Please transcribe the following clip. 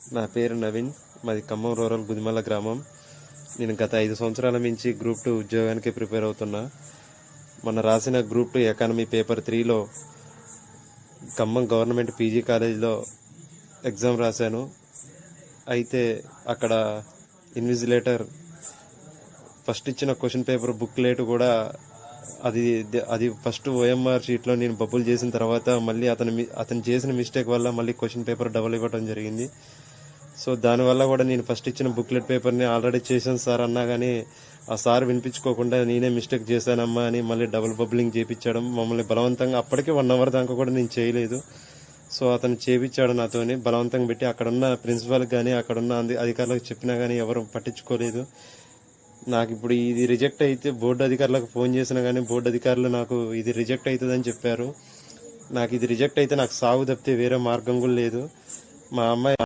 నా పేరు నవీన్. మాది ఖమ్మం రూరల్ గుదిమల్ల గ్రామం. నేను గత ఐదు సంవత్సరాల నుంచి గ్రూప్ టూ ఉద్యోగానికి ప్రిపేర్ అవుతున్నా. మన రాసిన గ్రూప్ టూ ఎకానమీ పేపర్ త్రీలో ఖమ్మం గవర్నమెంట్ పీజీ కాలేజీలో ఎగ్జామ్ రాశాను. అయితే అక్కడ ఇన్విజిలేటర్ ఫస్ట్ ఇచ్చిన క్వశ్చన్ పేపర్ బుక్లెట్ కూడా అది అది ఫస్ట్ ఓఎంఆర్ షీట్లో నేను బబుల్ చేసిన తర్వాత మళ్ళీ అతను అతను చేసిన మిస్టేక్ వల్ల మళ్ళీ క్వశ్చన్ పేపర్ డబల్ ఇవ్వడం జరిగింది. సో దానివల్ల కూడా నేను ఫస్ట్ ఇచ్చిన బుక్లెట్ పేపర్ని ఆల్రెడీ చేశాను సార్ అన్నా కానీ ఆ సార్ వినిపించుకోకుండా నేనే మిస్టేక్ చేశానమ్మా అని మళ్ళీ డబుల్ బబ్లింగ్ చేయించడం మమ్మల్ని బలవంతంగా అప్పటికే వన్ అవర్ దాకా కూడా నేను చేయలేదు. సో అతను చేపించాడు నాతోని బలవంతంగా పెట్టి అక్కడున్న ప్రిన్సిపాల్కి కానీ అక్కడున్న అధికారులకు చెప్పినా కానీ ఎవరు పట్టించుకోలేదు. నాకు ఇప్పుడు ఇది రిజెక్ట్ అయితే బోర్డు అధికారులకు ఫోన్ చేసినా కానీ బోర్డు అధికారులు నాకు ఇది రిజెక్ట్ అవుతుందని చెప్పారు. నాకు ఇది రిజెక్ట్ అయితే నాకు సాగు తప్పితే వేరే మార్గం కూడా లేదు. మా అమ్మాయి